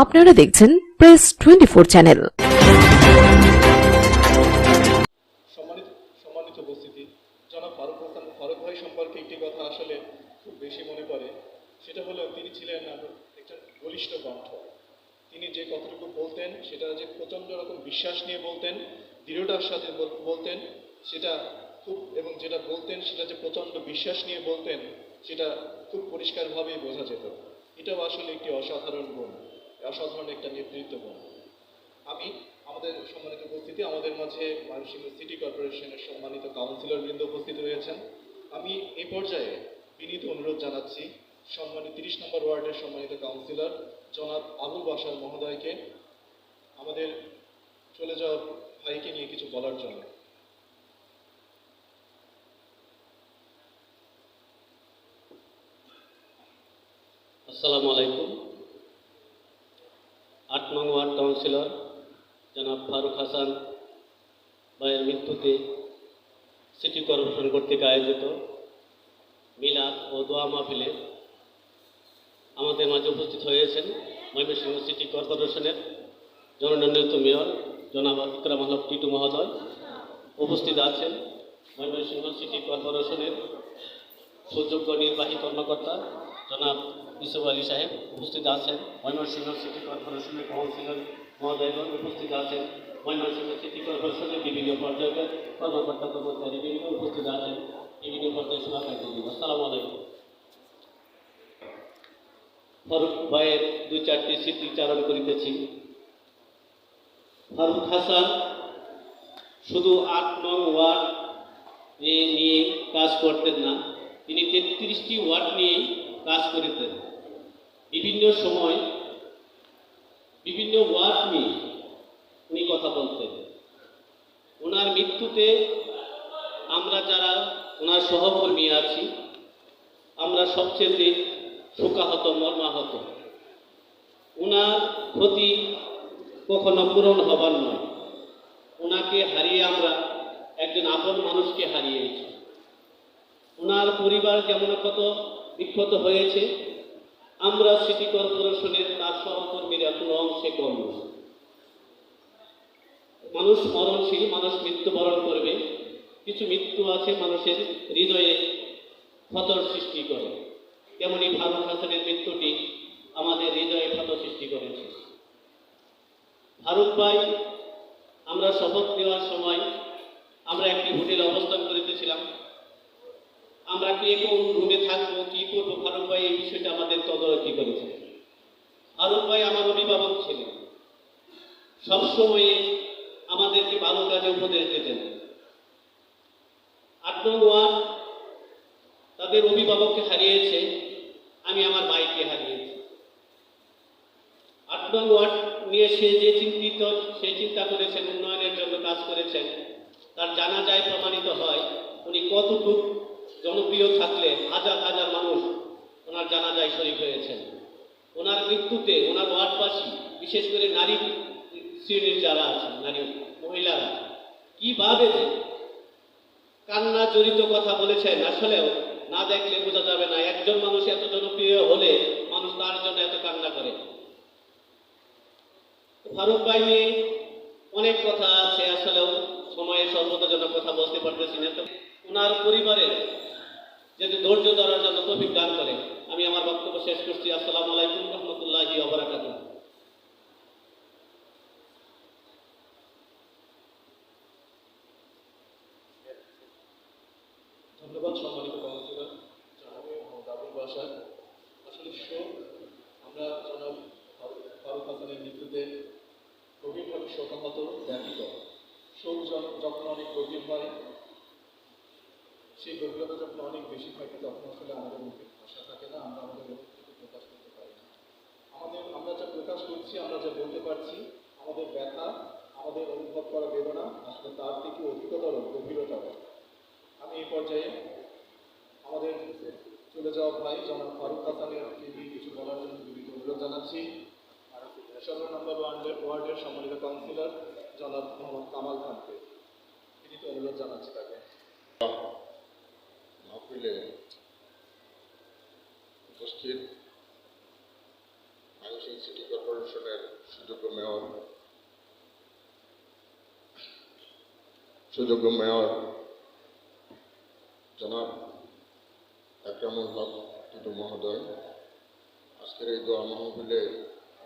আপনারা দেখছেন press twenty four channel সম্মানিত ভাই সম্পর্কে একটি কথা আসলে খুব বেশি মনে সেটা তিনি ছিলেন বলিষ্ঠ তিনি যে বলতেন, সেটা যে প্রচণ্ড রকম বিশ্বাস নিয়ে বলতেন, দৃঢ়তার সাথে বলতেন, সেটা খুব এবং যেটা বলতেন, সেটা যে প্রচণ্ড বিশ্বাস নিয়ে বলতেন, সেটা খুব পরিষ্কারভাবেই বোঝা যেত। এটাও আসলে একটি অসাধারণ গুণ। অসাধারণ একটা নেতৃত্ব গুণ আমি আমাদের সম্মানিত উপস্থিতি, আমাদের মাঝে ময়মনসিংহ সিটি কর্পোরেশনের সম্মানিত কাউন্সিলর বৃন্দ উপস্থিত রয়েছেন। আমি এই পর্যায়ে বিনীত অনুরোধ জানাচ্ছি সম্মানিত তিরিশ নম্বর ওয়ার্ডের সম্মানিত কাউন্সিলর জনাব আবুল বাসার মহোদয়কে, আমাদের চলে যাওয়া ভাইকে নিয়ে কিছু বলার জন্য। আসসালামু আলাইকুম। নং ওয়ার্ড কাউন্সিলর জনাব ফারুক হাসান ভাইয়ের মৃত্যুতে সিটি কর্পোরেশন কর্তৃক আয়োজিত মিলাদ ও দোয়া মাহফিলে আমাদের মাঝে উপস্থিত হয়েছেন ময়মনসিংহ সিটি কর্পোরেশনের জননির্ণিত মেয়র জনাব ইকরাম টিটু মহোদয় উপস্থিত আছেন ময়মনসিংহ সিটি কর্পোরেশনের সুযোগ্য নির্বাহী কর্মকর্তা জনাব ইসুফ আলী সাহেব উপস্থিত আছেন, ময়মনসিংহ সিটি কর্পোরেশনের কাউন্সিলর মহোদয়গণ উপস্থিত আছেন, ময়মনসিংহ সিটি কর্পোরেশনের বিভিন্ন পর্যায়ের কর্মকর্তা কর্মচারী বিভিন্ন উপস্থিত আছেন, বিভিন্ন পর্যায়ে শুভাকাঙ্ক্ষী আসসালামু আলাইকুম। ফারুক ভাইয়ের দুই চারটি স্মৃতিচারণ করিতেছি। ফারুক হাসান শুধু আট নং ওয়ার্ড নিয়ে কাজ করতেন না, তিনি তেত্রিশটি ওয়ার্ড নিয়ে কাজ করিতেন। বিভিন্ন সময় বিভিন্ন ওয়ার্ড নিয়ে উনি কথা বলতেন। ওনার মৃত্যুতে আমরা যারা ওনার সহকর্মী আছি, আমরা সবচেয়ে শোকাহত, মর্মাহত। ওনার ক্ষতি কখনো পূরণ হবার নয়। ওনাকে হারিয়ে আমরা একজন আপন মানুষকে হারিয়েছি। ওনার পরিবার যেমন কত বিক্ষত হয়েছে আমরা সিটি কর্পোরেশনের তার সহকর্মীরা কোনো অংশে কম মানুষ মরণশীল, মানুষ মৃত্যুবরণ করবে। কিছু মৃত্যু আছে মানুষের হৃদয়ে ক্ষতর সৃষ্টি করে। তেমনি ফারুক হাসানের মৃত্যুটি আমাদের হৃদয়ে ক্ষত সৃষ্টি করেছে। ফারুক ভাই, আমরা শপথ নেওয়ার সময় আমরা একটি হোটেলে অবস্থান করিতেছিলাম। আমরা কে কোন রুমে থাকব, কি করব? ফারুক ভাই এই বিষয়টা আমাদের তদারকি করেছে। ফারুক ভাই আমার অভিভাবক ছিলেন। সবসময়ে আমাদেরকে ভালো কাজে উপদেশ দিতেন। আট নং ওয়ার্ড, তাদের অভিভাবককে হারিয়েছে, আমি আমার ভাইকে হারিয়েছি। আট নং ওয়ার্ড নিয়ে সে যে চিন্তিত, সে চিন্তা করেছেন, উন্নয়নের জন্য কাজ করেছেন, তার জানা যায় প্রমাণিত হয়, উনি কতটুকু জনপ্রিয় থাকলে হাজার হাজার মানুষ ওনার জানাজায় শরীর হয়েছেন। ওনার মৃত্যুতে ওনার ওয়ার্ডবাসী, বিশেষ করে নারী শ্রেণির যারা আছেন, নারী মহিলারা, কীভাবে যে কান্না জড়িত কথা বলেছেন, আসলেও না দেখলে বোঝা যাবে না, একজন মানুষ এত জনপ্রিয় হলে মানুষ তার জন্য এত কান্না করে। ফারুক ভাই নিয়ে অনেক কথা আছে, আসলেও সময়ে সর্বত জন্য কথা বলতে পারতেছি না। তো ওনার পরিবারের যাতে ধৈর্য ধরার জন্য তৌফিক দান করে, আমি আমার বক্তব্য শেষ করছি। আসসালামু আলাইকুম রহমতুল্লাহি ধন্যবাদ সম্মানিত কাউন্সিলর জনাব মোহাম্মদ আবুল বাসার আসলে শোক আমরা জনাব ফারুক ফারুক হাসানের মৃত্যুতে গভীরভাবে শোকাহত ব্যতীত শোক য- যখন অনেক গভীর হয় সেই গভীরতা যখন অনেক বেশি থাকে, তখন আসলে আমাদের মুখে ভাষা থাকে না, আমরা আমাদের অনুভূতিকে প্রকাশ করতে পারি না। আমাদের, আমরা যা প্রকাশ করছি, আমরা যা বলতে পারছি, আমাদের ব্যথা, আমাদের অনুভব করা বেদনা, আসলে তার থেকে অধিকতর গভীরতর আমি এই পর্যায়ে আমাদের চলে যাওয়া ভাই যেমন ফারুক হাসানের নিয়ে কিছু বলার জন্য বিনীত অনুরোধ জানাচ্ছি। সতেরো নম্বর ওয়ার্ডের ওয়ার্ডের সম্মানিত কাউন্সিলর, জনাব মোহাম্মদ কামাল খানকে বিনীত অনুরোধ জানাচ্ছি তাকে। মাহফিলে উপস্থিত ময়মনসিংহ সিটি কর্পোরেশনের সুযোগ্য মেয়র সুযোগ্য মেয়র জনাব একরামুল হক টুটু মহোদয়। আজকের এই দোয়া মাহফিলে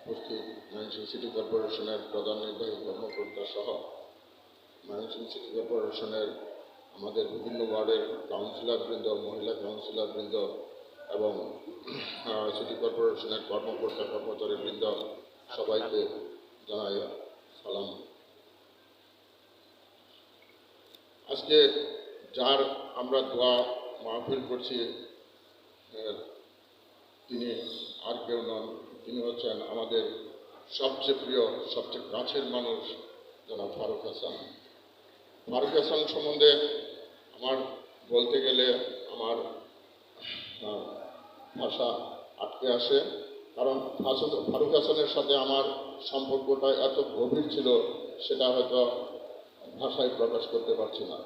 উপস্থিত ময়মনসিংহ সিটি কর্পোরেশনের প্রধান নির্বাহী কর্মকর্তা সহ ময়মনসিংহ সিটি কর্পোরেশনের আমাদের বিভিন্ন ওয়ার্ডের কাউন্সিলরবৃন্দ, মহিলা কাউন্সিলরবৃন্দ এবং সিটি কর্পোরেশনের কর্মকর্তা কর্মচারীবৃন্দ সবাইকে জানাই সালাম। আজকে যার আমরা দোয়া মাহফিল করছি তিনি আর কেউ নন, তিনি হচ্ছেন আমাদের সবচেয়ে প্রিয়, সবচেয়ে কাছের মানুষ জনাব ফারুক হাসান। ফারুক হাসান সম্বন্ধে আমার বলতে গেলে আমার ভাষা আটকে আসে। কারণ ফারুক হাসানের সাথে আমার সম্পর্কটা এত গভীর ছিল, সেটা হয়তো ভাষায় প্রকাশ করতে পারছি না।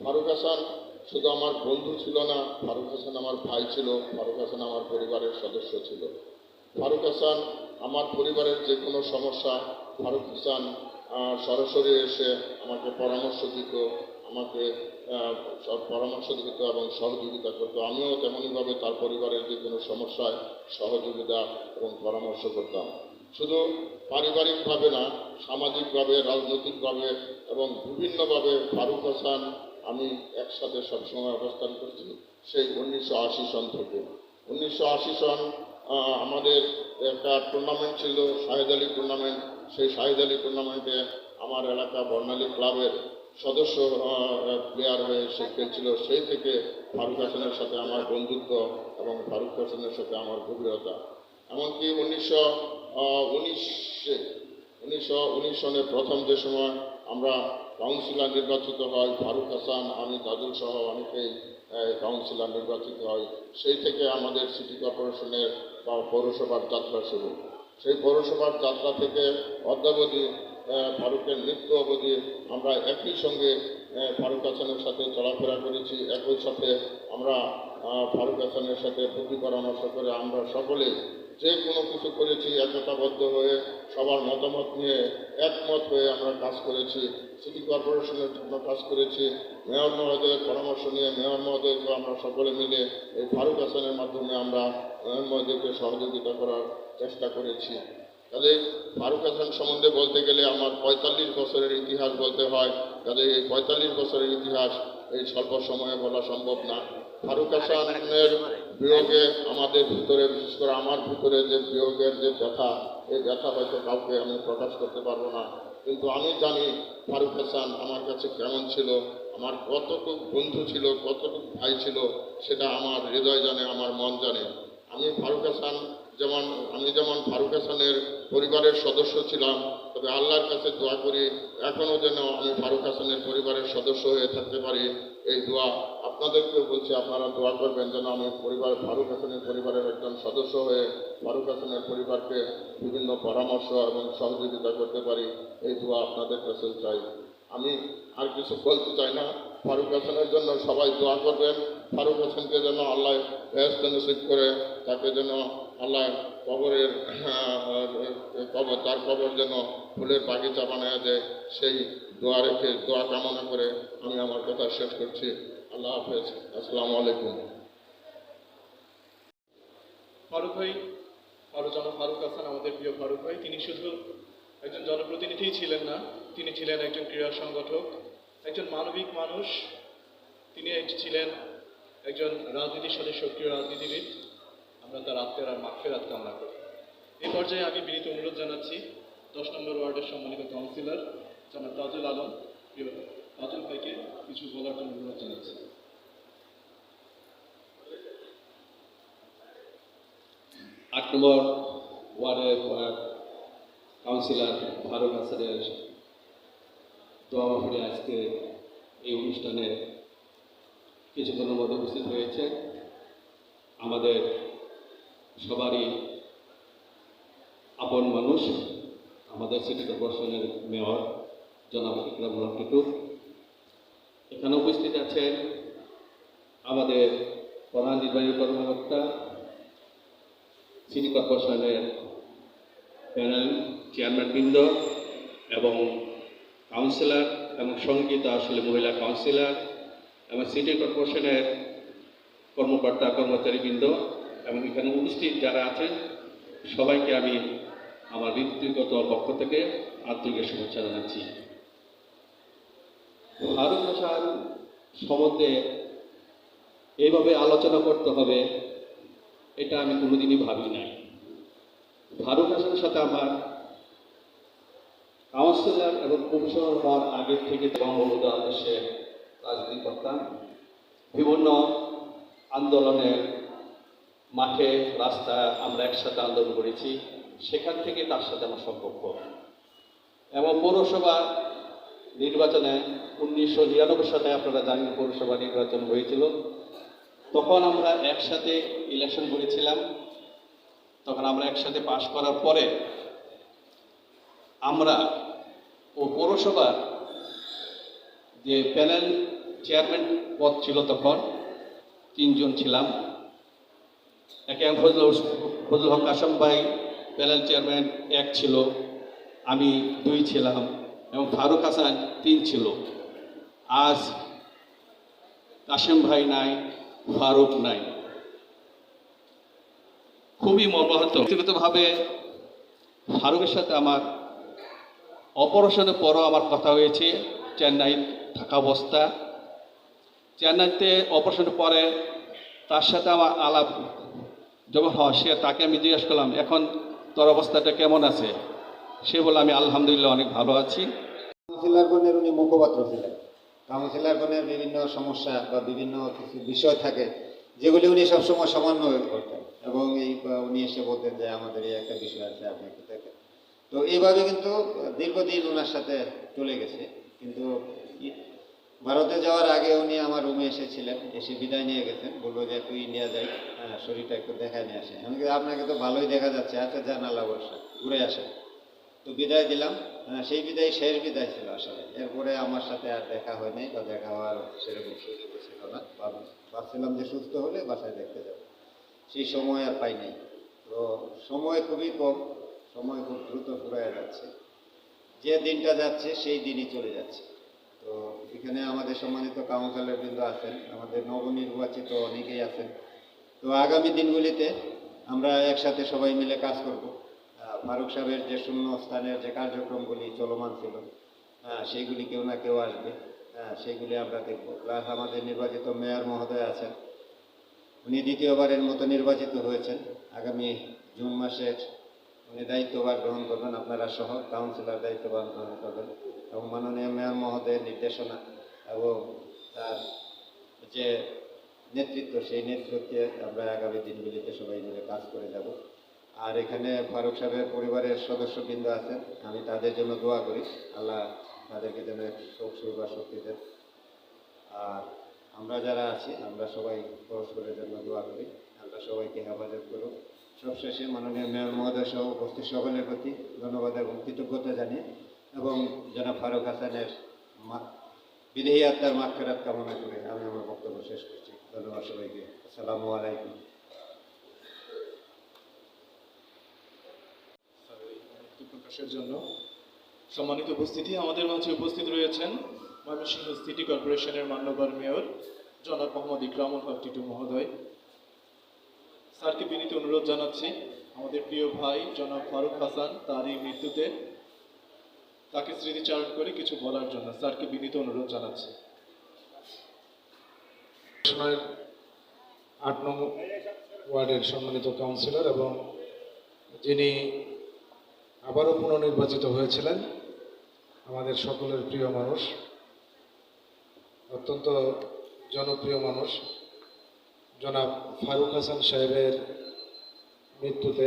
ফারুক হাসান শুধু আমার বন্ধু ছিল না, ফারুক হাসান আমার ভাই ছিল, ফারুক হাসান আমার পরিবারের সদস্য ছিল। ফারুক হাসান আমার পরিবারের যে কোনো সমস্যা, ফারুক হাসান সরাসরি এসে আমাকে পরামর্শ দিত আমাকে সব পরামর্শ দিত এবং সহযোগিতা করতো। আমিও তেমনইভাবে তার পরিবারের যে কোনো সমস্যায় সহযোগিতা এবং পরামর্শ করতাম। শুধু পারিবারিকভাবে না, সামাজিকভাবে, রাজনৈতিকভাবে এবং বিভিন্নভাবে ফারুক হাসান আমি একসাথে সবসময় অবস্থান করছি, সেই উনিশশো আশি সন থেকে। উনিশশো আশি সন আমাদের একটা টুর্নামেন্ট ছিল, শাহেদ আলী টুর্নামেন্ট সেই শাহেদ আলী টুর্নামেন্টে আমার এলাকা বর্ণালী ক্লাবের সদস্য প্লেয়ার হয়ে সে খেলছিল, সেই থেকে ফারুক হাসানের সাথে আমার বন্ধুত্ব এবং ফারুক হাসানের সাথে আমার গভীরতা। এমনকি উনিশশো উনিশে, উনিশশো উনিশ প্রথম যে সময় আমরা কাউন্সিলর নির্বাচিত হয়, ফারুক হাসান, আমি, দাদুল সহ অনেকেই কাউন্সিলর নির্বাচিত হয়, সেই থেকে আমাদের সিটি কর্পোরেশনের বা পৌরসভার যাত্রা শুরু। সেই পৌরসভার যাত্রা থেকে অদ্যাবধি ফারুকের মৃত্যু অবধি আমরা একই সঙ্গে ফারুক হাসানের সাথে চলাফেরা করেছি। একই সাথে আমরা ফারুক হাসানের সাথে বুদ্ধি পরামর্শ করে আমরা সকলে যে কোনো কিছু করেছি, একতাবদ্ধ হয়ে সবার মতামত নিয়ে একমত হয়ে আমরা কাজ করেছি। সিটি কর্পোরেশনের জন্য কাজ করেছি। মেয়র মহোদয়ের পরামর্শ নিয়ে মেয়র মহোদয়কে আমরা সকলে মিলে এই ফারুক হাসানের মাধ্যমে আমরা মেয়র মহোদয়কে সহযোগিতা করার চেষ্টা করেছি। কাজে ফারুক হাসান সম্বন্ধে বলতে গেলে আমার পঁয়তাল্লিশ বছরের ইতিহাস বলতে হয়। কাজে এই পঁয়তাল্লিশ বছরের ইতিহাস এই স্বল্প সময়ে বলা সম্ভব না। ফারুক হাসানের বিয়োগে আমাদের ভিতরে, বিশেষ করে আমার ভিতরে যে বিয়োগের যে ব্যথা, এই ব্যথা হয়তো কাউকে আমি প্রকাশ করতে পারব না। কিন্তু আমি জানি ফারুক হাসান আমার কাছে কেমন ছিল, আমার কতটুকু বন্ধু ছিল, কতটুকু ভাই ছিল, সেটা আমার হৃদয় জানে, আমার মন জানে। আমি ফারুক হাসান যেমন, আমি যেমন ফারুক হাসানের পরিবারের সদস্য ছিলাম, তবে আল্লাহর কাছে দোয়া করি এখনও যেন আমি ফারুক হাসানের পরিবারের সদস্য হয়ে থাকতে পারি। এই দোয়া আপনাদেরকেও বলছি, আপনারা দোয়া করবেন যেন আমি পরিবার, ফারুক হাসানের পরিবারের একজন সদস্য হয়ে ফারুক হাসানের পরিবারকে বিভিন্ন পরামর্শ এবং সহযোগিতা করতে পারি। এই দোয়া আপনাদের কাছে চাই। আমি আর কিছু বলতে চাই না। ফারুক হাসানের জন্য সবাই দোয়া করবেন। ফারুক হাসানকে যেন আল্লাহ ব্যস্ত নসিব করে, তাকে যেন আল্লাহ কবরের কবর তার কবর যেন ফুলের বাগিচা বানায় দেয়, সেই দোয়া রেখে, দোয়া কামনা করে আমি আমার কথা শেষ করছি। আল্লাহ হাফেজ। আসসালামু আলাইকুম। ফারুক ভাই, ফারুক, জনাব ফারুক হাসান, আমাদের প্রিয় ফারুক ভাই, তিনি শুধু একজন জনপ্রতিনিধিই ছিলেন না, তিনি ছিলেন একজন ক্রীড়া সংগঠক, একজন মানবিক মানুষ, তিনি ছিলেন একজন রাজনীতির সাথে সক্রিয় রাজনীতিবিদ। আমরা তার আত্মের আর মাফেরাত কামনা করি। এই পর্যায়ে আমি বিনীত অনুরোধ জানাচ্ছি, দশ নম্বর ওয়ার্ডের সম্মানিত কাউন্সিলর, জনাব তাজুল আলম তাজুল ভাইকে কিছু বলার জন্য অনুরোধ জানাচ্ছি। আট নম্বর ওয়ার্ডের কাউন্সিলর ফারুক হাসানের দোয়া মাহফিলে আজকে এই অনুষ্ঠানে কিছুক্ষণের মধ্যে উপস্থিত হয়েছে আমাদের সবারই আপন মানুষ, আমাদের সিটি কর্পোরেশনের মেয়র জনাব ইকরাম হক টিটু। এখানে উপস্থিত আছেন আমাদের প্রধান নির্বাহী কর্মকর্তা, সিটি কর্পোরেশনের প্যানেল চেয়ারম্যানবৃন্দ এবং কাউন্সিলর এবং সংগীত আসলে মহিলা কাউন্সিলর এবং সিটি কর্পোরেশনের কর্মকর্তা, কর্মচারীবৃন্দ। এবং এখানে উপস্থিত যারা আছেন, সবাইকে আমি আমার ব্যক্তিগত পক্ষ থেকে আন্তরিক শুভেচ্ছা জানাচ্ছি। ফারুক হাসান সম্বন্ধে এইভাবে আলোচনা করতে হবে, এটা আমি কোনোদিনই ভাবি নাই। ফারুক হাসানের সাথে আমার কাউন্সিলর এবং কমিশনার হওয়ার আগের থেকে বঙ্গবন্ধু আদর্শে রাজনীতি করতাম, বিভিন্ন আন্দোলনের মাঠে, রাস্তায় আমরা একসাথে আন্দোলন করেছি। সেখান থেকে তার সাথে আমার সম্পর্ক। এবং পৌরসভা নির্বাচনে উনিশশো নিরানব্বই সালে আপনারা জানেন পৌরসভা নির্বাচন হয়েছিল। তখন আমরা একসাথে ইলেকশন করেছিলাম। তখন আমরা একসাথে পাশ করার পরে আমরা ও পৌরসভার যে প্যানেল চেয়ারম্যান পদ ছিল তখন, তিনজন ছিলাম। একে ফজল ফজল হক আসাম ভাই প্যানেল চেয়ারম্যান এক ছিল, আমি দুই ছিলাম এবং ফারুক হাসান তিন ছিল। আজ কাশেম ভাই নাই, ফারুক নাই। খুবই মর্মাহত। ব্যক্তিগতভাবে ফারুকের সাথে আমার অপারেশনের পরও আমার কথা হয়েছে চেন্নাই থাকা অবস্থা। চেন্নাইতে অপারেশনের পরে তার সাথে আমার আলাপ যখন হয় সে তাকে আমি জিজ্ঞেস করলাম, এখন তোর অবস্থাটা কেমন আছে? সে বলে আমি আলহামদুলিল্লাহ অনেক ভালো আছি। কাউন্সিলরগণের উনি মুখপাত্র ছিলেন। কাউন্সিলরগণের বিভিন্ন সমস্যা বা বিভিন্ন কিছু বিষয় থাকে, যেগুলি উনি সবসময় সমন্বয় করতেন এবং এই, উনি এসে বলতেন যে, আমাদের এই একটা বিষয় আছে, আপনি একটু দেখেন। তো এইভাবে কিন্তু দীর্ঘদিন ওনার সাথে চলে গেছে, কিন্তু ভারতে যাওয়ার আগে উনি আমার রুমে এসেছিলেন এসে বিদায় নিয়ে গেছেন। বলব যে একটু ইন্ডিয়া যাই হ্যাঁ শরীরটা একটু দেখায় নিয়ে আসে। আমি আপনাকে তো ভালোই দেখা যাচ্ছে। আচ্ছা আল্লাহ ভরসা ঘুরে আসেন। তো বিদায় দিলাম। আহ, সেই বিদায় শেষ বিদায় ছিল আসলে। এরপরে আমার সাথে আর দেখা হয়নি বা দেখা হওয়ার সেরকম সুযোগ ছিল না। ভাবছিলাম যে সুস্থ হলে বাসায় দেখতে যাব। সেই সময় আর পাই নাই। তো সময় খুবই কম সময় খুব দ্রুত ফুরায় যাচ্ছে। যে দিনটা যাচ্ছে সেই দিনই চলে যাচ্ছে। তো এখানে আমাদের সম্মানিত কাউন্সিলর বৃন্দ আছেন, আমাদের নবনির্বাচিত অনেকেই আছেন। তো আগামী দিনগুলিতে আমরা একসাথে সবাই মিলে কাজ করব। ফারুক সাহেবের যে শূন্য স্থানের যে কার্যক্রমগুলি চলমান ছিল হ্যাঁ সেইগুলি কেউ না কেউ আসবে হ্যাঁ সেইগুলি আমরা দেখব। প্লাস আমাদের নির্বাচিত মেয়র মহোদয় আছেন, উনি দ্বিতীয়বারের মতো নির্বাচিত হয়েছেন। আগামী জুন মাসের উনি দায়িত্বভার গ্রহণ করবেন, আপনারা সহ কাউন্সিলর দায়িত্বভার গ্রহণ করবেন। এবং মাননীয় মেয়র মহোদয়ের নির্দেশনা এবং তার যে নেতৃত্ব, সেই নেতৃত্বে আমরা আগামী দিনগুলিতে সবাই মিলে কাজ করে যাব। আর এখানে ফারুক সাহেবের পরিবারের সদস্যবৃন্দ আছেন। আমি তাদের জন্য দোয়া করি। আল্লাহ তাদেরকে যেন শোক বা শক্তি দেন। আর আমরা যারা আছি, আমরা সবাই পরস্পরের জন্য দোয়া করি। আল্লাহ সবাইকে হেফাজত করুন সবশেষে মাননীয় মেয়র মহোদয় সহ উপস্থিত সকলের প্রতি ধন্যবাদ এবং কৃতজ্ঞতা জানিয়ে এবং জনাব ফারুক হাসানের বিদেহী আত্মার মাক্ষরাত কামনা করে আমি আমার বক্তব্য শেষ করছি। ধন্যবাদ সবাইকে। আসসালামু আলাইকুম। প্রকাশের জন্য সম্মানিত উপস্থিতি আমাদের মাঝে উপস্থিত রয়েছেন ময়মনসিংহ সিটি কর্পোরেশনের মান্যবর মেয়র জনাব মোহাম্মদ ইকরামুল হক টিটু মহোদয়। স্যারকে বিনীত অনুরোধ জানাচ্ছি, আমাদের প্রিয় ভাই জনাব ফারুক হাসান তার এই মৃত্যুতে তাকে স্মৃতিচারণ করে কিছু বলার জন্য স্যারকে বিনীত অনুরোধ জানাচ্ছি। আট নং ওয়ার্ডের সম্মানিত কাউন্সিলর এবং যিনি আবারও পুনর্নির্বাচিত হয়েছিলেন, আমাদের সকলের প্রিয় মানুষ, অত্যন্ত জনপ্রিয় মানুষ, জনাব ফারুক হাসান সাহেবের মৃত্যুতে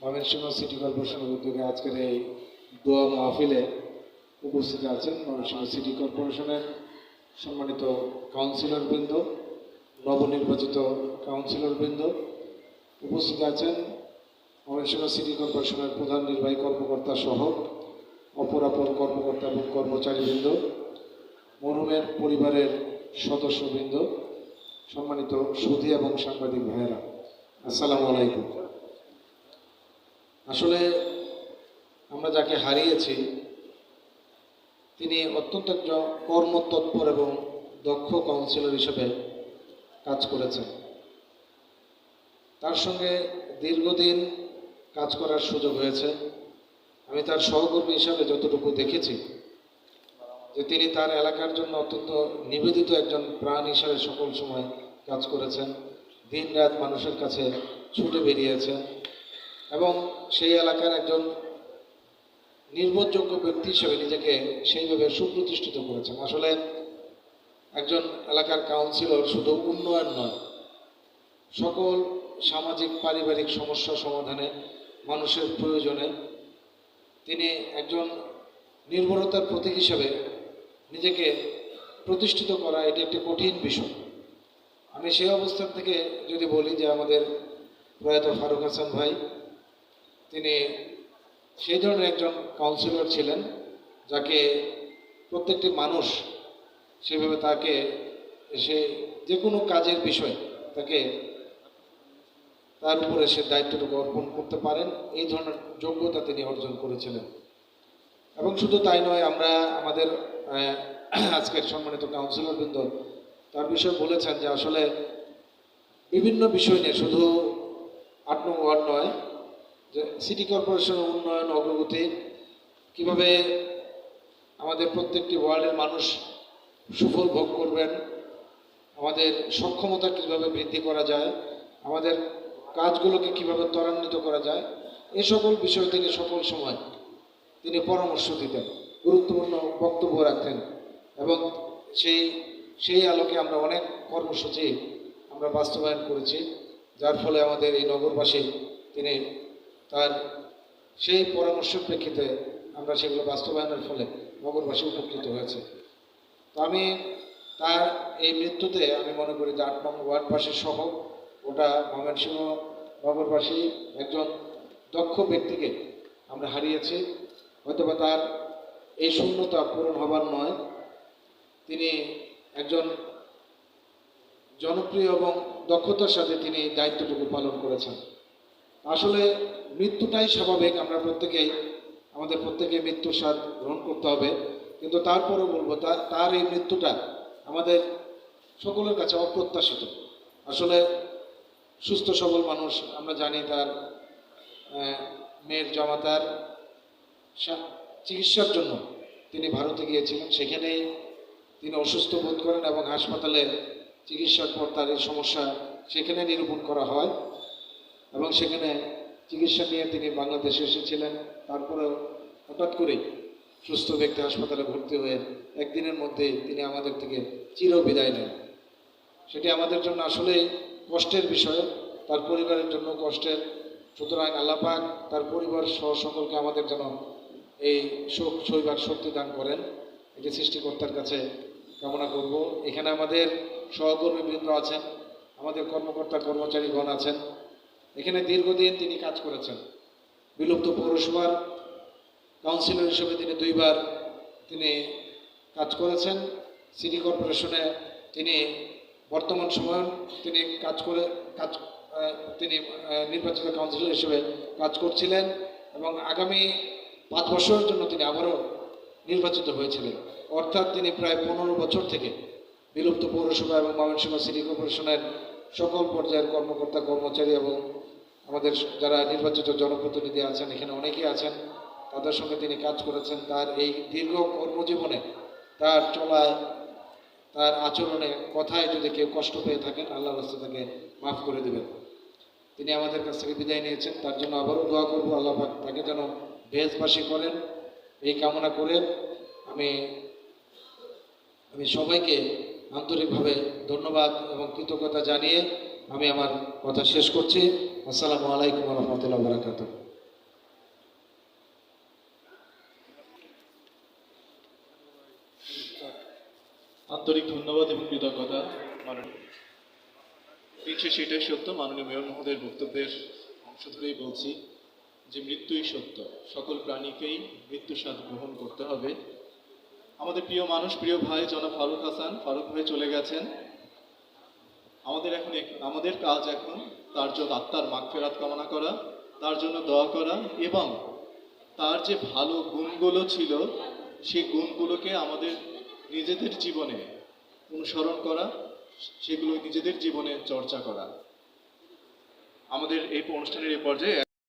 ময়মনসিংহ সিটি কর্পোরেশনের উদ্যোগে আজকের এই দোয়া মাহফিলে উপস্থিত আছেন ময়মনসিংহ সিটি কর্পোরেশনের সম্মানিত কাউন্সিলর বৃন্দ নবনির্বাচিত কাউন্সিলর বৃন্দ উপস্থিত আছেন ময়মনসিংহ সিটি কর্পোরেশনের প্রধান নির্বাহী কর্মকর্তা সহ অপর অপর কর্মকর্তা এবং কর্মচারীবৃন্দ, মরুমের পরিবারের সদস্যবৃন্দ, সম্মানিত সুধী এবং সাংবাদিক ভাইয়েরা। আসসালামু আলাইকুম। আসলে আমরা যাকে হারিয়েছি, তিনি অত্যন্ত একজন কর্মতৎপর এবং দক্ষ কাউন্সিলর হিসেবে কাজ করেছেন। তার সঙ্গে দীর্ঘদিন কাজ করার সুযোগ হয়েছে। আমি তার সহকর্মী হিসাবে যতটুকু দেখেছি, যে তিনি তার এলাকার জন্য অত্যন্ত নিবেদিত একজন প্রাণ হিসাবে সকল সময় কাজ করেছেন। দিন রাত মানুষের কাছে ছুটে বেরিয়েছেন এবং সেই এলাকার একজন নির্ভরযোগ্য ব্যক্তি হিসেবে নিজেকে সেইভাবে সুপ্রতিষ্ঠিত করেছেন। আসলে একজন এলাকার কাউন্সিলর শুধু উন্নয়ন নয়, সকল সামাজিক পারিবারিক সমস্যা সমাধানে, মানুষের প্রয়োজনে তিনি একজন নির্ভরতার প্রতীক হিসেবে নিজেকে প্রতিষ্ঠিত করা এটি একটি কঠিন বিষয়। আমি সেই অবস্থান থেকে যদি বলি যে আমাদের প্রয়াত ফারুক হাসান ভাই, তিনি সেই ধরনের একজন কাউন্সিলর ছিলেন, যাকে প্রত্যেকটি মানুষ সেভাবে তাকে সে যে কোনো কাজের বিষয় তাকে তার উপরে সে দায়িত্বটুকু অর্পণ করতে পারেন। এই ধরনের যোগ্যতা তিনি অর্জন করেছিলেন। এবং শুধু তাই নয়, আমরা আমাদের আজকের সম্মানিত কাউন্সিলর বৃন্দ তার বিষয়ে বলেছেন যে আসলে বিভিন্ন বিষয় নিয়ে শুধু আট নম্বর নয় সিটি কর্পোরেশনের উন্নয়ন অগ্রগতি, কীভাবে আমাদের প্রত্যেকটি ওয়ার্ডের মানুষ সুফল ভোগ করবেন, আমাদের সক্ষমতা কীভাবে বৃদ্ধি করা যায়, আমাদের কাজগুলোকে কীভাবে ত্বরান্বিত করা যায়, এ সকল বিষয় তিনি সকল সময় তিনি পরামর্শ দিতেন, গুরুত্বপূর্ণ বক্তব্য রাখতেন এবং সেই সেই আলোকে আমরা অনেক কর্মসূচি আমরা বাস্তবায়ন করেছি, যার ফলে আমাদের এই নগরবাসী তিনি তার সেই পরামর্শের প্রেক্ষিতে আমরা সেগুলো বাস্তবায়নের ফলে নগরবাসী উপকৃত হয়েছে। তো আমি তার এই মৃত্যুতে আমি মনে করি যে আট নম্বর ওয়ার্ডবাসী সহ ওটা ময়মনসিংহ নগরবাসী একজন দক্ষ ব্যক্তিকে আমরা হারিয়েছি। হয়তোবা তার এই শূন্যতা পূরণ হবার নয়। তিনি একজন জনপ্রিয় এবং দক্ষতার সাথে তিনি দায়িত্বটুকু পালন করেছেন। আসলে মৃত্যুটাই স্বাভাবিক, আমরা প্রত্যেকেই, আমাদের প্রত্যেকে মৃত্যুর স্বাদ গ্রহণ করতে হবে। কিন্তু তারপরেও বলব তার এই মৃত্যুটা আমাদের সকলের কাছে অপ্রত্যাশিত। আসলে সুস্থ, সবল মানুষ, আমরা জানি তার মেয়ের জামাতার চিকিৎসার জন্য তিনি ভারতে গিয়েছিলেন। সেখানেই তিনি অসুস্থ বোধ করেন এবং হাসপাতালে চিকিৎসার পর তার এই সমস্যা সেখানে নিরূপণ করা হয়। এবং সেখানে চিকিৎসা নিয়ে তিনি বাংলাদেশে এসেছিলেন। তারপরে হঠাৎ করেই সুস্থ ব্যক্তি হাসপাতালে ভর্তি হয়ে একদিনের মধ্যে তিনি আমাদের থেকে চির বিদায় নেন। সেটি আমাদের জন্য আসলেই কষ্টের বিষয়। তার পরিবারের জন্য কষ্টের। সুতরাং আল্লাপাক তার পরিবার সহ সকলকে আমাদের যেন এই শোক সইবার শক্তি দান করেন। এটি সৃষ্টিকর্তার কাছে কামনা করব। এখানে আমাদের সহকর্মীবৃন্দ আছেন, আমাদের কর্মকর্তা কর্মচারীগণ আছেন। এখানে দীর্ঘদিন তিনি কাজ করেছেন। বিলুপ্ত পৌরসভার কাউন্সিলর হিসেবে তিনি দুইবার তিনি কাজ করেছেন। সিটি কর্পোরেশনে তিনি বর্তমান সময়ে তিনি কাজ করে, কাজ তিনি নির্বাচিত কাউন্সিলর হিসেবে কাজ করছিলেন এবং আগামী পাঁচ বছরের জন্য তিনি আবারও নির্বাচিত হয়েছিলেন। অর্থাৎ তিনি প্রায় পনেরো বছর থেকে বিলুপ্ত পৌরসভা এবং ময়মনসিংহ সিটি কর্পোরেশনের সকল পর্যায়ের কর্মকর্তা, কর্মচারী এবং আমাদের যারা নির্বাচিত জনপ্রতিনিধি আছেন, এখানে অনেকেই আছেন, তাদের সঙ্গে তিনি কাজ করেছেন। তার এই দীর্ঘ কর্মজীবনে, তার চলায়, তার আচরণে কথায় যদি কেউ কষ্ট পেয়ে থাকেন আল্লাহ রাস্তা তাকে মাফ করে দেবেন। তিনি আমাদের কাছ থেকে বিদায় নিয়েছেন। তার জন্য আবারও দোয়া করব, আল্লাহ তাকে যেন ভেজবাসী করেন, এই কামনা করে আমি আমি সবাইকে আন্তরিকভাবে ধন্যবাদ এবং কৃতজ্ঞতা জানিয়ে আমি আমার কথা শেষ করছি। আসসালামু আলাইকুম রহমতুল্লাহ বারাকাতুহ। আন্তরিক ধন্যবাদ এবং কৃতজ্ঞতা মাননীয় এটাই সত্য, মাননীয় মেয়র মহোদয়ের বক্তব্যের অংশ ধরেই বলছি যে মৃত্যুই সত্য। সকল প্রাণীকেই মৃত্যুর স্বাদ গ্রহণ করতে হবে। আমাদের প্রিয় মানুষ, প্রিয় ভাই জনাব ফারুক হাসান, ফারুক ভাই চলে গেছেন। আমাদের এখন আমাদের কাজ এখন তার জন্য আত্মার মাগফেরাত কামনা করা, তার জন্য দোয়া করা এবং তার যে ভালো গুণগুলো ছিল, সেই গুণগুলোকে আমাদের নিজেদের জীবনে অনুসরণ করা, সেগুলো নিজেদের জীবনে চর্চা করা। আমাদের এই অনুষ্ঠানের এই পর্যায়ে